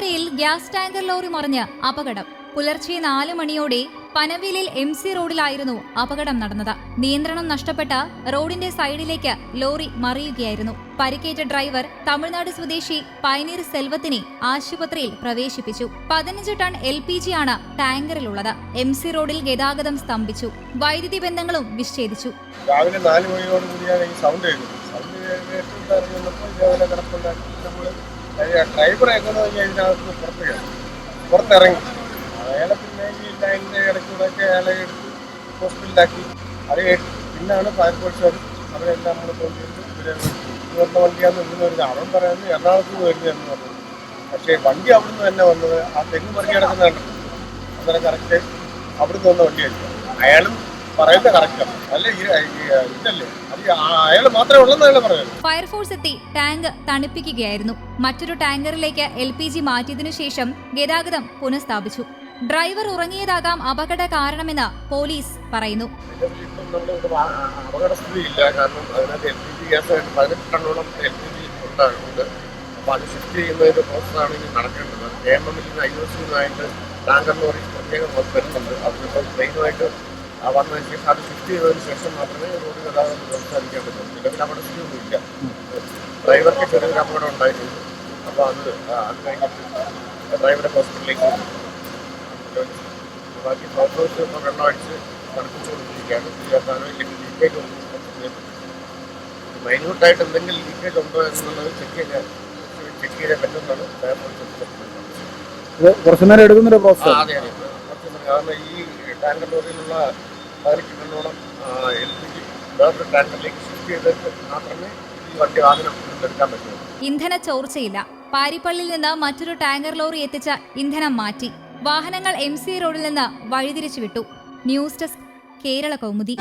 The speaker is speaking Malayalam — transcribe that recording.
കൊട്ടാരക്കരയിൽ ഗ്യാസ് ടാങ്കർ ലോറി മറിഞ്ഞ് അപകടം. പുലർച്ചെ നാല് മണിയോടെ പനവിലിൽ എം സി റോഡിലായിരുന്നു അപകടം നടന്നത്. നിയന്ത്രണം നഷ്ടപ്പെട്ട റോഡിന്റെ സൈഡിലേക്ക് ലോറി മറിയുകയായിരുന്നു. പരിക്കേറ്റ ഡ്രൈവർ തമിഴ്നാട് സ്വദേശി പൈനീർ സെൽവത്തിനെ ആശുപത്രിയിൽ പ്രവേശിപ്പിച്ചു. പതിനഞ്ച് ടൺ എൽ പി ജി ആണ് ടാങ്കറിലുള്ളത്. എം സി റോഡിൽ ഗതാഗതം സ്തംഭിച്ചു. വൈദ്യുതി ബന്ധങ്ങളും വിച്ഛേദിച്ചു. രാവിലെ ഈ സൗണ്ട് ഡ്രൈവർ എങ്ങനെ അതിനകത്ത് പുറത്ത് കയറി. പുറത്തിറങ്ങി. അയാളെ പിന്നെ ഈ ഇടയ്ക്കൂടെയൊക്കെ അയാളെ എടുത്ത് ഹോസ്പിറ്റലിലാക്കി അത് പിന്നാണ് ഫയർഫോഴ്സുകാർ അവരെല്ലാം നമ്മൾ കൊണ്ടുവന്ന് ഇവരെ ഇവരുടെ വണ്ടിയാന്ന് ഇവിടുന്ന് വരുന്നത് അവൻ പറയുന്നത് എറണാകുളത്ത് നിന്ന് വരുന്നതെന്ന് പറഞ്ഞു പക്ഷേ വണ്ടി അവിടുന്ന് തന്നെ വന്നത് ആ തെങ്ങ് മറിഞ്ഞ് കിടക്കുന്ന കണ്ടു അന്നേരം കറക്റ്റ് അവിടുന്ന് വന്ന വണ്ടിയായിരുന്നു അയാളും പറയുന്നത് കറക്റ്റാണ് അല്ല ഈ ഈ ഇതല്ലേ? അത് അയാൾ മാത്രമേ ഉള്ളെന്ന് അയാൾ പറയുന്നത് ഫയർഫോഴ്സ് എത്തി ടാങ്ക് തണുപ്പിക്കുകയായിരുന്നു. മറ്റൊരു ടാങ്കറിലേക്ക് എൽ പി ജി മാറ്റിയതിനു ശേഷം ഗതാഗതം പുനഃസ്ഥാപിച്ചു. ഡ്രൈവർ ഉറങ്ങിയതാകാം അപകട കാരണമെന്ന് പോലീസ് പറയുന്നു. കാരണം അതിനകത്ത് എൽ പി ജി ഗ്യാസായിട്ട് പതിനെട്ട് ടണ്ണോളം എൽ പി ജി ഉണ്ടാകുന്നുണ്ട് അപ്പോൾ അത് ഷിഫ്റ്റ് ചെയ്യുന്നതിന്റെ പ്രോസസ്സാണ് ഇനി നടക്കേണ്ടത്. കേരളത്തിൽ നിന്ന് ഐ ഒ സിന്നായിട്ട് പ്രത്യേകം വരുന്നുണ്ട്. ട്രെയിനുമായിട്ട് വന്നതിന് ശേഷം അത് ഫിക്സ് ചെയ്തതിന് ശേഷം മാത്രമേ റോഡ് ഗതാഗതം സംസാരിക്കാൻ പറ്റുള്ളൂ നിലവിൽ അപകടസ്ഥിതിയൊന്നുമില്ല ഡ്രൈവർക്ക് ചെറിയൊരു അപകടം ഉണ്ടായിട്ടുണ്ട്. അപ്പോൾ അത് ആ, അത് കഴിഞ്ഞിട്ട് ഡ്രൈവറെ ഹോസ്പിറ്റലിലേക്ക്. ബാക്കി ഫോട്ടോസ് ഇപ്പോൾ വെള്ളം അടിച്ച് തണുപ്പിച്ചുകൊണ്ടിരിക്കുകയാണ്. ചെയ്യാത്താനോ ഇല്ലെങ്കിൽ ലീക്കേജ് ഒന്നും മൈന്യൂട്ടായിട്ട് എന്തെങ്കിലും ലീക്കേജ് ഉണ്ടോ എന്നുള്ളത് ചെക്ക് ചെയ്യാൻ ചെക്ക് ചെയ്യാൻ പറ്റുന്നതാണ്. ഇത് കുറച്ചു നേരം എടുക്കുന്നൊരു ആ പ്രോസസ് അതെ അതെ. കുറച്ച്. കാരണം ഈ ടാങ്കർ ലോറിയിലുള്ള പതിനെട്ട് എൽ പി ജി വേറൊരു ടാങ്കറിലേക്ക് ചെയ്തിട്ട് മാത്രമേ ഈ വണ്ടി വാഹനം എടുക്കാൻ പറ്റുള്ളൂ. ഇന്ധന ചോർച്ചയില്ല. പാരിപ്പള്ളിയിൽ നിന്ന് മറ്റൊരു ടാങ്കർ ലോറി എത്തിച്ച ഇന്ധനം മാറ്റി. വാഹനങ്ങൾ എം സി റോഡിൽ നിന്ന് വഴിതിരിച്ചു വിട്ടു ന്യൂസ് ഡെസ്ക് കേരള കൗമുദി.